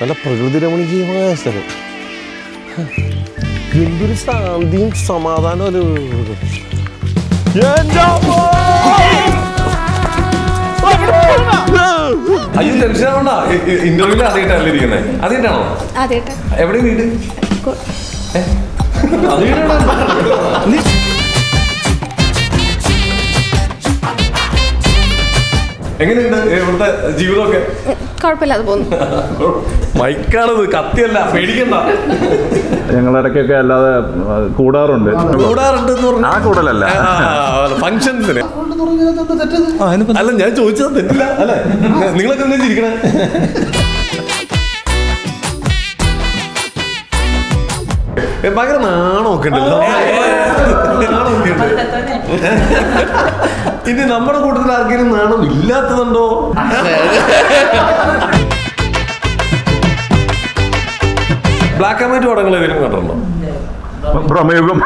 നല്ല പ്രകൃതി രമണീയമായ സ്ഥലം. എന്തൊരു ശാന്തിയും സമാധാനവും ഒരു! അയ്യോ ടെൻഷൻ ആവണ്ട. ഇന്റർവ്യൂൽ ആദ്യമായിട്ടല്ലേ ഇരിക്കുന്നത് അതേട്ടാണോ എവിടെ വീട്? എങ്ങനെയുണ്ട്? ഇവിടുത്തെ ജീവിതമൊക്കെ? കുഴപ്പമില്ലാതെ പോകുന്നു. മൈക്കാണത് കത്തിയല്ല പേടിക്കണ്ട. ഞങ്ങൾ ഇടയ്ക്കൊക്കെ അല്ലാതെ കൂടാറുണ്ട്. കൂടാറുണ്ട് ആ കൂടലല്ല. ഫംഗ്ഷൻസിന്. അല്ല ഞാൻ ചോദിച്ചത് തെറ്റില്ല അല്ലെ? നിങ്ങളൊക്കെ എന്താ ചിരിക്കണേ? ഭയങ്കര നാണമൊക്കെ ഉണ്ടല്ലോ. നാണമൊക്കെ ഉണ്ട്. ഇനി നമ്മുടെ കൂട്ടത്തിൽ ആർക്കെങ്കിലും നാണം ഇല്ലാത്തതുണ്ടോ? ബ്ലാക്ക് ആൻഡ് വൈറ്റ് പടങ്ങൾ ഏതെങ്കിലും കണ്ടിട്ടുണ്ടോ? പ്രമേഹം.